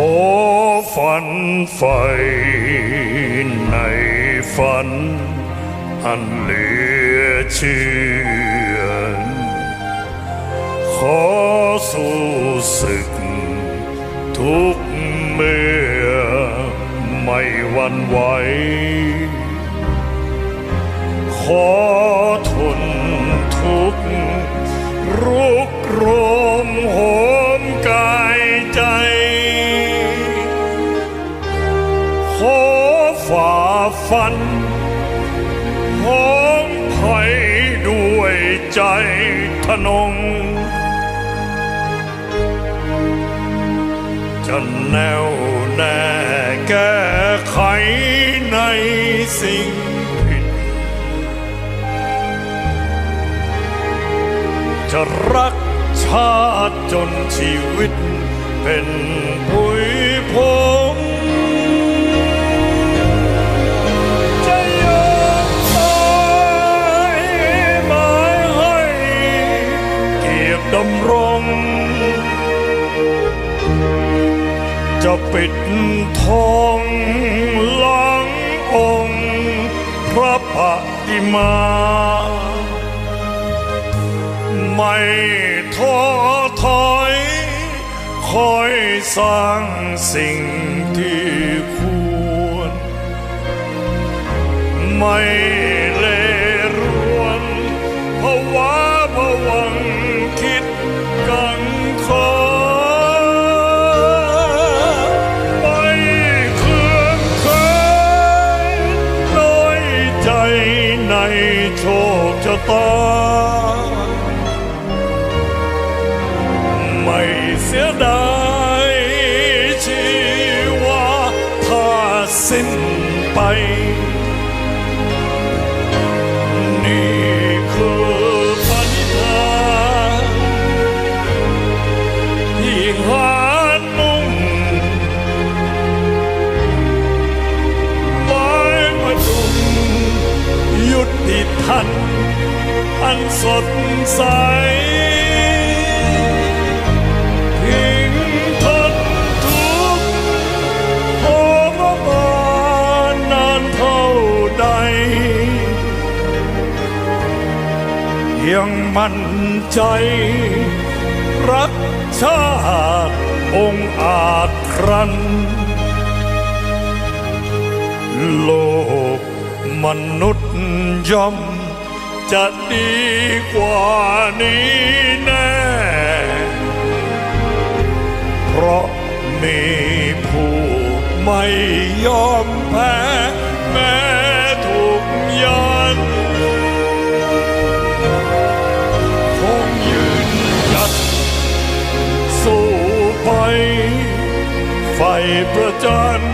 อฝันไฟในฝัน อันเหลือเชื่อ ขอสู้ศึก ทุกเมื่อไม่หวันไหว ขอทนทุกข์รุกรมโห ฝันหอมไผ่ด้วยใจทะนง จะแน่วแน่แก้ไขในสิ่งผิด จะรักชาติจนชีวิตเป็นผุยพง จะปิดทองหลังองค์พระปฏิมา ไม่ท้อถอยคอยสร้างสิ่งที่ควร ไม่ โชคชะตา ไม่เสียดายชีวาถ้าสิ้นไป อันสดใสทิ้งทนทุกข์ทรมานนานเท่าใด ยังมั่นใจ รักชาติองอาจครัน โลกมนุษย์ย่อม จะดีกว่านี้แน่ เพราะมีผู้ไม่ยอมแพ้แม้ถูกยันคงยืนหยัดสู้ไปไฟประจัน